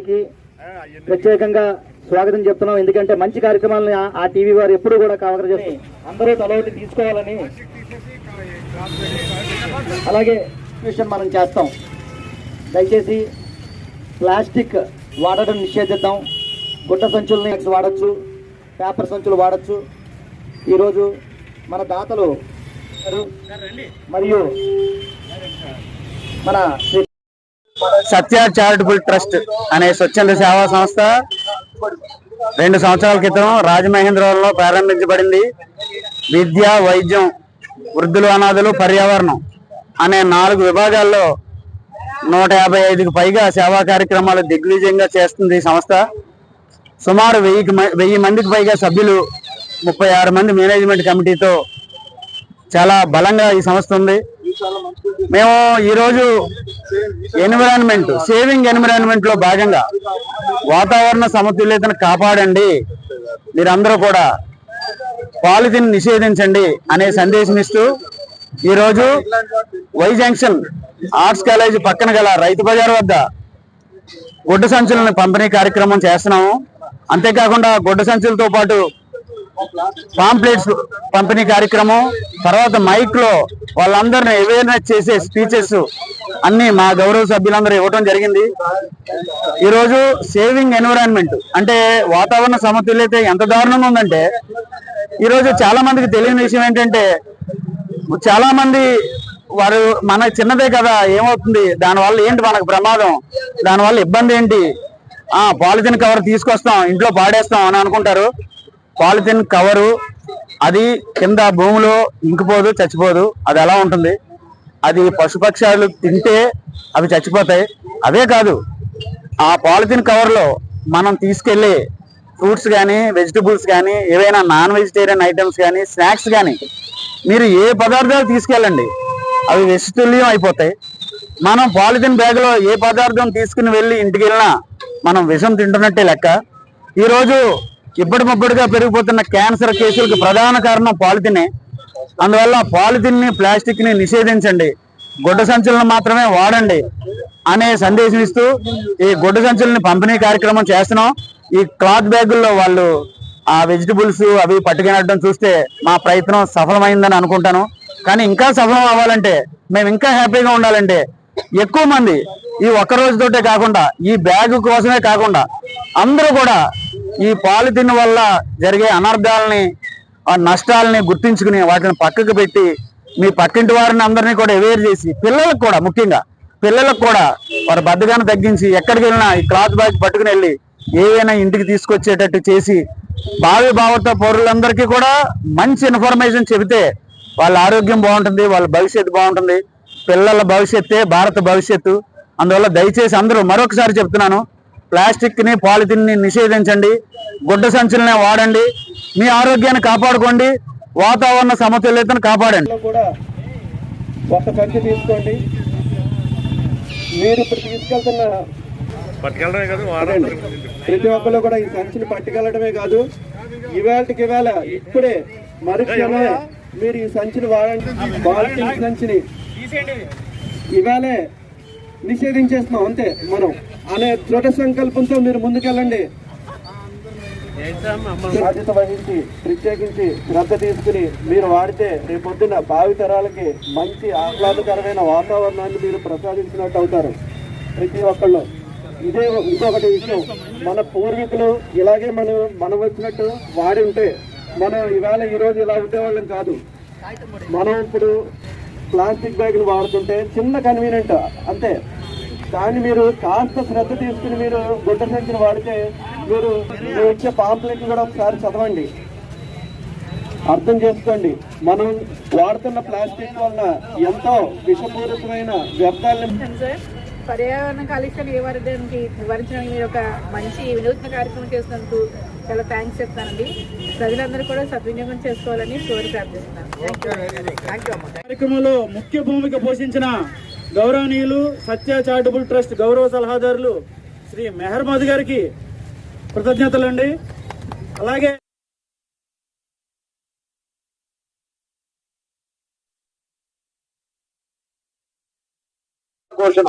గారికి ప్రత్యేకంగా స్వాగతం చెప్తున్నాం. ఎందుకంటే మంచి కార్యక్రమాలను ఆ- టీవీ వారు ఎప్పుడు కూడా కవర్ చేసి అందరూ తలవటి తీసుకోవాలని అలాగే విషయం మనం చేస్తాం. దయచేసి ప్లాస్టిక్ వాడడం నిషేధిద్దాం. గుడ్డ సంచులని వాడచ్చు పేపర్ సంచులు వాడచ్చు. ఈరోజు మన దాతలు మరియు మన సత్య చారిటబుల్ ట్రస్ట్ అనే స్వచ్ఛంద సేవా సంస్థ రెండు సంవత్సరాల క్రితం రాజమహేంద్రవరంలో ప్రారంభించబడింది. విద్య వైద్యం వృద్ధులు అనాథులు పర్యావరణం అనే నాలుగు విభాగాల్లో నూట యాభై ఐదుకు పైగా సేవా కార్యక్రమాలు దిగ్విజయంగా చేస్తుంది ఈ సంస్థ. సుమారు వెయ్యికి వెయ్యి మందికి పైగా సభ్యులు ముప్పై ఆరు మంది మేనేజ్మెంట్ కమిటీతో చాలా బలంగా ఈ సంస్థ ఉంది. మేము ఈరోజు ఎన్విరాన్మెంట్ సేవింగ్ ఎన్విరాన్మెంట్లో భాగంగా వాతావరణ సమతుల్యతను కాపాడండి. మీరందరూ కూడా పాలిథిన్ నిషేధించండి అనే సందేశం ఇస్తూ ఈరోజు వై జంక్షన్ ఆర్ట్స్ కాలేజ్ పక్కన గల రైతు బజార్ వద్ద గుడ్డ సంచులను పంపిణీ కార్యక్రమం చేస్తున్నాము. అంతేకాకుండా గుడ్డ సంచులతో పాటు పాంప్లెట్స్ పంపిణీ కార్యక్రమం తర్వాత మైక్లో వాళ్ళందరిని అవేర్నెస్ చేసే స్పీచెస్ అన్ని మా గౌరవ సభ్యులందరూ ఇవ్వటం జరిగింది. ఈరోజు సేవింగ్ ఎన్విరాన్మెంట్ అంటే వాతావరణ సమతుల్యత ఎంత దారుణంగా ఉందంటే ఈరోజు చాలా మందికి తెలియని విషయం ఏంటంటే చాలా మంది వారు మన చిన్నదే కదా ఏమవుతుంది? దానివల్ల ఏంటి మనకు ప్రమాదం? దానివల్ల ఇబ్బంది ఏంటి? ఆ పాలిథిన్ కవర్ తీసుకొస్తాం ఇంట్లో పాడేస్తాం అని అనుకుంటారు. పాలిథిన్ కవరు అది కింద భూమిలో ఇంకిపోదు చచ్చిపోదు అది ఎలా ఉంటుంది? అది పశుపక్షాలు తింటే అవి చచ్చిపోతాయి. అదే కాదు ఆ పాలిథిన్ కవర్లో మనం తీసుకెళ్ళి ఫ్రూట్స్ కానీ వెజిటబుల్స్ కానీ ఏవైనా నాన్ వెజిటేరియన్ ఐటమ్స్ కానీ స్నాక్స్ కానీ మీరు ఏ పదార్థాలు తీసుకెళ్ళండి అవి వెజిటల్యం అయిపోతాయి. మనం పాలిథిన్ బ్యాగ్లో ఏ పదార్థం తీసుకుని వెళ్ళి ఇంటికి వెళ్ళినా మనం విషం తింటున్నట్టే లెక్క. ఈరోజు ఇప్పటికప్పుడుగా పెరిగిపోతున్న క్యాన్సర్ కేసులకు ప్రధాన కారణం పాలిథినే. అందువల్ల పాలిథిన్ని ప్లాస్టిక్ని నిషేధించండి. గుడ్డ సంచులను మాత్రమే వాడండి అనే సందేశం ఇస్తూ ఈ గుడ్డ సంచులని పంపిణీ కార్యక్రమం చేస్తున్నాం. ఈ క్లాత్ బ్యాగుల్లో వాళ్ళు ఆ వెజిటబుల్స్ అవి పట్టుకెళ్ళడం చూస్తే మా ప్రయత్నం సఫలమైందని అనుకుంటాను. కానీ ఇంకా సఫలం అవ్వాలంటే మేము ఇంకా హ్యాపీగా ఉండాలంటే ఎక్కువ మంది ఈ ఒక్క రోజుతోటే కాకుండా ఈ బ్యాగ్ కోసమే కాకుండా అందరూ కూడా ఈ పాలిథిన్ వల్ల జరిగే అనర్థాలని ఆ నష్టాలని గుర్తించుకుని వాటిని పక్కకు పెట్టి మీ పక్కింటి వారిని అందరినీ కూడా అవేర్ చేసి పిల్లలకు కూడా ముఖ్యంగా పిల్లలకు కూడా వారి బద్దగాన్ని తగ్గించి ఎక్కడికి వెళ్ళినా ఈ క్లాత్ బ్యాగ్ పట్టుకుని వెళ్ళి ఏవైనా ఇంటికి తీసుకొచ్చేటట్టు చేసి భావి భావత పౌరులందరికీ కూడా మంచి ఇన్ఫర్మేషన్ చెబితే వాళ్ళ ఆరోగ్యం బాగుంటుంది వాళ్ళ భవిష్యత్తు బాగుంటుంది పిల్లల భవిష్యత్తే భారత భవిష్యత్తు. అందువల్ల దయచేసి అందరూ మరొకసారి చెప్తున్నాను ప్లాస్టిక్ని పాలిథిన్ని నిషేధించండి. గుడ్డ సంచులనే వాడండి. మీ ఆరోగ్యాన్ని కాపాడుకోండి. వాతావరణ సమతుల్యతను కాపాడండి. కూడా ఒక సంచి తీసుకోండి. మీరు ఇప్పుడు తీసుకెళ్తున్న పట్టుకెళ్ళడమే కదా అదండి ప్రతి ఒక్కరు కూడా ఈ సంచిని పట్టుకెళ్ళడమే కాదు. ఇవాళకి ఇవాళ ఇప్పుడే మరుక్షణమే మీరు ఈ సంచిని వాడండి. పాలిథిన్ సంచిని. ఇవాళే నిషేధించేస్తున్నాం అంతే. మనం అనే దృఢ సంకల్పంతో మీరు ముందుకెళ్ళండి. బాధ్యత వహించి ప్రత్యేకించి శ్రద్ధ తీసుకుని మీరు వాడితే రేపొద్దున భావి తరాలకి మంచి ఆహ్లాదకరమైన వాతావరణాన్ని మీరు ప్రసాదించినట్టు అవుతారు ప్రతి ఒక్కళ్ళు. ఇదే ఇంకొకటి విషయం. మన పూర్వీకులు ఇలాగే మనం మనం వచ్చినట్టు వాడి ఉంటే మనం ఇవాళ ఈరోజు ఇలా ఉండేవాళ్ళం కాదు. మనం ఇప్పుడు ప్లాస్టిక్ బ్యాగులు వాడుతుంటే చిన్న కన్వీనియంట్ అంతే. కానీ మీరు కాస్త శ్రద్ధ తీసుకుని మీరు గుడ్డ సంఖ్యను వాడితే మీరు మీరు ఇచ్చే పాంప్లెట్ కూడా ఒకసారి చదవండి. అర్థం చేసుకోండి. మనం వాడుతున్న ప్లాస్టిక్ వలన ఎంతో విషపూరితమైన వ్యర్థాలను పర్యావరణ కాలుష్యం నివారించడానికి నివారించడానికి మీరు ఒక మంచి వినూత్న కార్యక్రమం చేసినందుకు చాలా థ్యాంక్స్ చెప్తానండి. ప్రజలందరూ కూడా సద్వినియోగం చేసుకోవాలని కోరి ప్రార్థిస్తున్నాను. కార్యక్రమంలో ముఖ్య భూమిక పోషించిన గౌరవనీయులు సత్య చారిటబుల్ ట్రస్ట్ గౌరవ సలహాదారులు శ్రీ మెహర్మద్ గారికి కృతజ్ఞతలండి. అలాగే పోషణ